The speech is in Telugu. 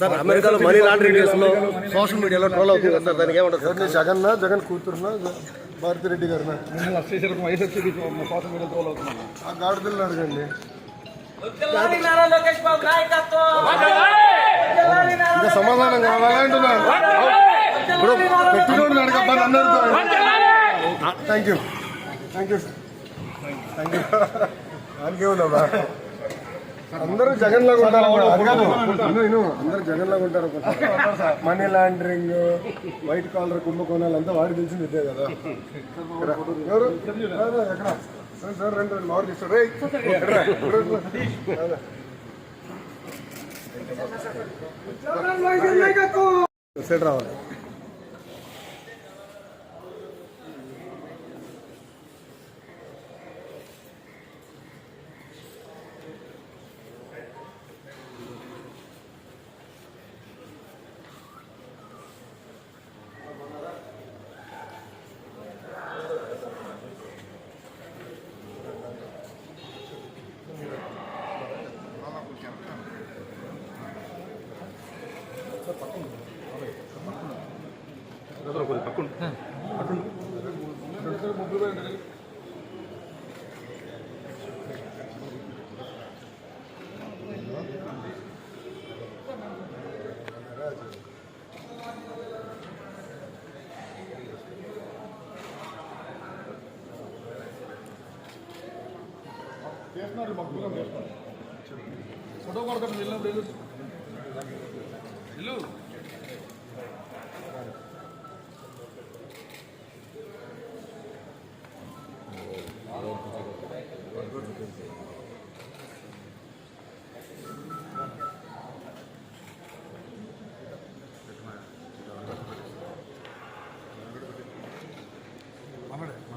సార్ అమెరికాలో మనీ లాండరింగ్ కేసులో సోషల్ మీడియాలో ట్రోల్ అవుతుంది సార్ దానికి ఏమంటారు ఎవరిని? జగన్ జగన్ కూతురునా? భారతిరెడ్డి గారినా? ఆ గాడిదలను అడగండి ఇంకా సమాధానం కావాలా అంటున్నా ఇప్పుడు పెట్టినోడు అడగబ్బా నన్ను thank you. Thank you. Thank you. దానికే ఉన్నావా అందరూ జగన్ లాగా ఉంటారు అందరూ జగన్ లాగా ఉంటారు. మనీ లాండరింగ్ వైట్ కాలర్ కుంభకోణాలు అంతా వాడికి తెలిసింది ఇదే కదా. ఎవరు? అదే, ఎక్కడ? సార్, సార్ రెండు రెండు మామిడి తీసుకోండి. రేయ్, ఎక్కడ్రా? ఇక్కడ రా. అదే. సైడ్ రావాలి ఫోటో కొడతాను వెళ్ళినప్పుడు blue. Vamos lá.